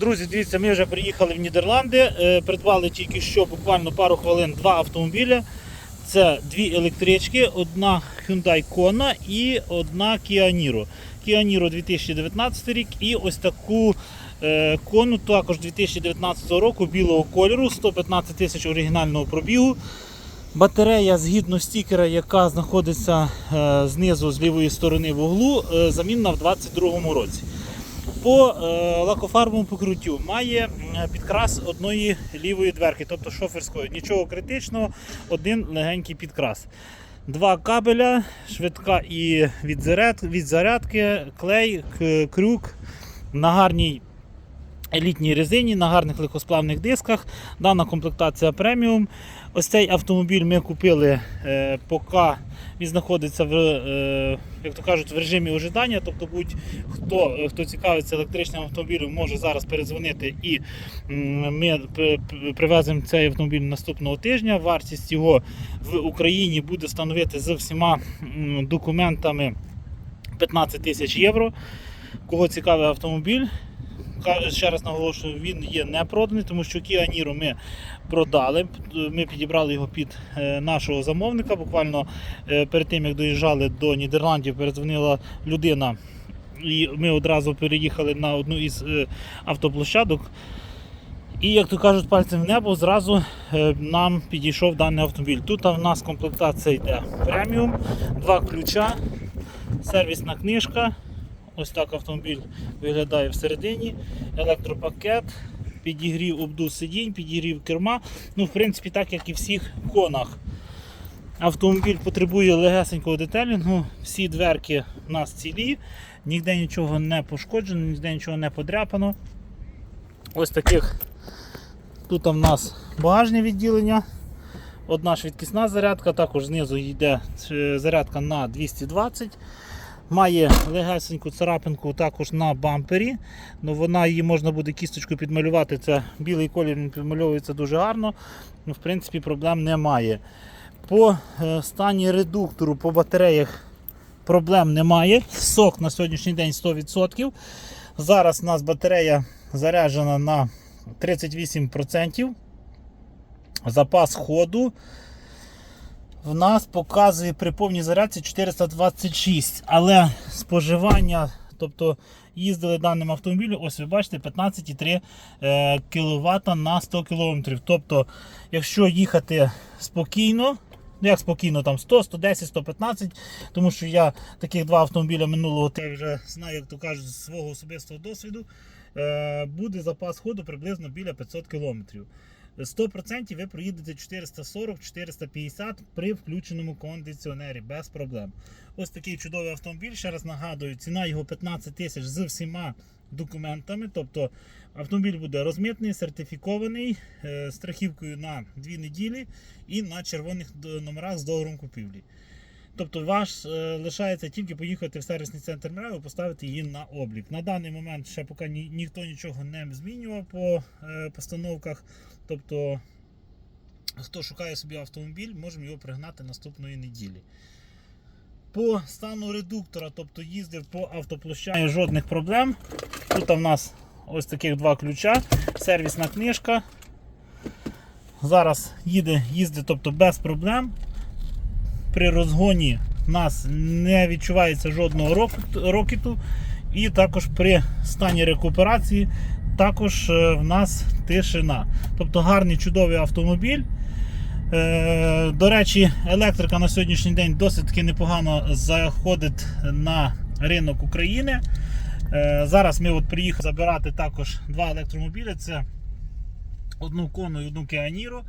Друзі, дивіться, ми вже приїхали в Нідерланди. е, Придбали тільки що буквально пару хвилин два автомобіля. Це дві електрички, одна Hyundai Kona і одна Kia Niro. Kia Niro 2019 рік і ось таку е, Kona також 2019 року білого кольору, 115 тисяч оригінального пробігу. Батарея згідно стікера, яка знаходиться е, знизу з лівої сторони в углу, замінена в 2022 році. По е, лакофарбовому покриттю має е, підкрас одної лівої дверки, тобто шоферської. Нічого критичного, один легенький підкрас. Два кабеля, швидка і від, зарядки, клей, крюк на гарній елітній резині, на гарних легкосплавних дисках. Дана комплектація преміум. Ось цей автомобіль ми купили, е, поки він знаходиться в, е, як то кажуть, в режимі ожидання. Тобто будь-хто е, хто цікавиться електричним автомобілем, може зараз передзвонити і ми привеземо цей автомобіль наступного тижня. Вартість його в Україні буде становити з всіма документами 15 тисяч євро. Кого цікавий автомобіль, ще раз наголошую, він є не проданий, тому що Kia Niro ми продали. Ми підібрали його під е, нашого замовника. Буквально е, перед тим, як доїжджали до Нідерландів, передзвонила людина. І ми одразу переїхали на одну із е, автоплощадок. І, як то кажуть, пальцем в небо зразу нам підійшов даний автомобіль. Тут в нас комплектація йде преміум, два ключа, сервісна книжка. Ось так автомобіль виглядає всередині. Електропакет, підігрів обдув сидінь, підігрів керма. Ну, в принципі, так як і всіх конах. Автомобіль потребує легесенького детелінгу. Всі дверки у нас цілі, ніде нічого не пошкоджено, ніде нічого не подряпано. Ось таких тут в нас багажне відділення. Одна швидкісна зарядка, також знизу йде е, зарядка на 220. Має легесеньку царапинку також на бампері. Ну, вона її можна буде кісточкою підмалювати. Це білий колір він підмальовується дуже гарно. Ну, в принципі, проблем немає. По е, стані редуктору, по батареях проблем немає. Сок на сьогоднішній день 100%. Зараз у нас батарея заряджена на 38%. Запас ходу в нас показує при повній зарядці 426, але споживання, тобто їздили даним автомобілем, ось ви бачите, 15,3 е, кВт на 100 км. Тобто, якщо їхати спокійно, ну як спокійно, там 100, 110, 115, тому що я таких два автомобіля минулого те вже знаю, як то кажуть, з свого особистого досвіду, е, буде запас ходу приблизно біля 500 км. 100% ви проїдете 440-450 при включеному кондиціонері без проблем. Ось такий чудовий автомобіль. Ще раз нагадую, ціна його 15 тисяч з всіма документами. Тобто автомобіль буде розмитний, сертифікований, е, страхівкою на 2 неділі і на червоних номерах з договором купівлі. Тобто ваш е, лишається тільки поїхати в сервісний центр МРЕО і поставити її на облік. На даний момент ще поки ні, ніхто нічого не змінював по е, постановках. Тобто, хто шукає собі автомобіль, можемо його пригнати наступної неділі. По стану редуктора, тобто їздив по автоплощаді, жодних проблем. Тут в нас ось таких два ключа, сервісна книжка. Зараз їде, їздить тобто без проблем. При розгоні в нас не відчувається жодного рок- рокіту. І також при стані рекуперації також е, в нас тишина. Тобто гарний чудовий автомобіль. Е, До речі, електрика на сьогоднішній день досить таки непогано заходить на ринок України. Е, Зараз ми от приїхали забирати також два електромобілі. Це одну кону і одну Niro.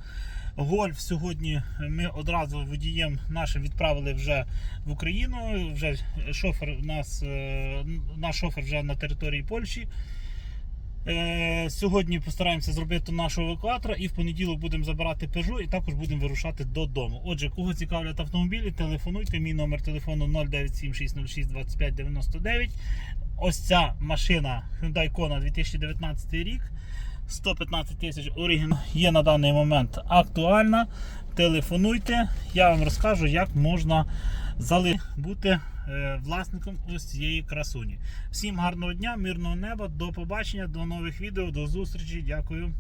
Гольф сьогодні ми одразу водієм нашим відправили вже в Україну. Вже шофер у нас е, наш шофер вже на території Польщі. Е, Сьогодні постараємося зробити нашого евакуатора і в понеділок будемо забирати Peugeot і також будемо вирушати додому. Отже, кого цікавлять автомобілі, телефонуйте. Мій номер телефону 097 606 25 99. Ось ця машина Hyundai Kona 2019 рік. 115 тисяч оригінал є на даний момент актуальна. Телефонуйте, я вам розкажу, як можна зали... бути е, власником ось цієї красуні. Всім гарного дня, мирного неба, до побачення, до нових відео, до зустрічі. Дякую.